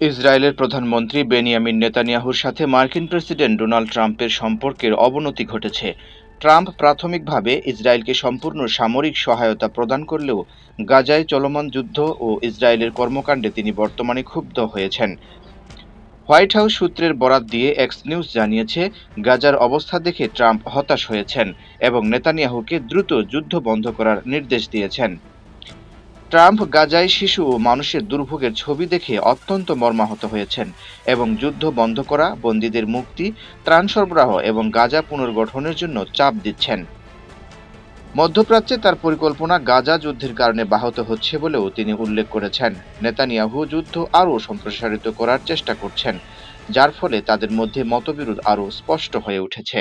ইসরায়েলের প্রধানমন্ত্রী বেনিয়ামিন নেতানিয়াহুর সাথে মার্কিন প্রেসিডেন্ট ডোনাল্ড ট্রাম্পের সম্পর্কের অবনতি ঘটেছে। ট্রাম্প প্রাথমিকভাবে ইসরায়েলকে সম্পূর্ণ সামরিক সহায়তা প্রদান করলেও গাজায় চলমান যুদ্ধ ও ইসরায়েলের কর্মকাণ্ডে তিনি বর্তমানে ক্ষুব্ধ হয়েছেন। হোয়াইট হাউস সূত্রের বরাত দিয়ে এক্স নিউজ জানিয়েছে, গাজার অবস্থা দেখে ট্রাম্প হতাশ হয়েছেন এবং নেতানিয়াহুকে দ্রুত যুদ্ধ বন্ধ করার নির্দেশ দিয়েছেন। ট্রাম্প গাজায় শিশু ও মানুষের দুর্ভোগের ছবি দেখে অত্যন্ত মর্মাহত হয়েছেন এবং যুদ্ধ বন্ধ করা, বন্দীদের মুক্তি, ত্রাণ সরবরাহ এবং গাজা পুনর্গঠনের জন্য চাপ দিচ্ছেন। মধ্যপ্রাচ্যে তার পরিকল্পনা গাজা যুদ্ধের কারণে ব্যাহত হচ্ছে বলেও তিনি উল্লেখ করেছেন। নেতানিয়াহু যুদ্ধ আরও সম্প্রসারিত করার চেষ্টা করছেন, যার ফলে তাদের মধ্যে মতবিরোধ আরও স্পষ্ট হয়ে উঠেছে।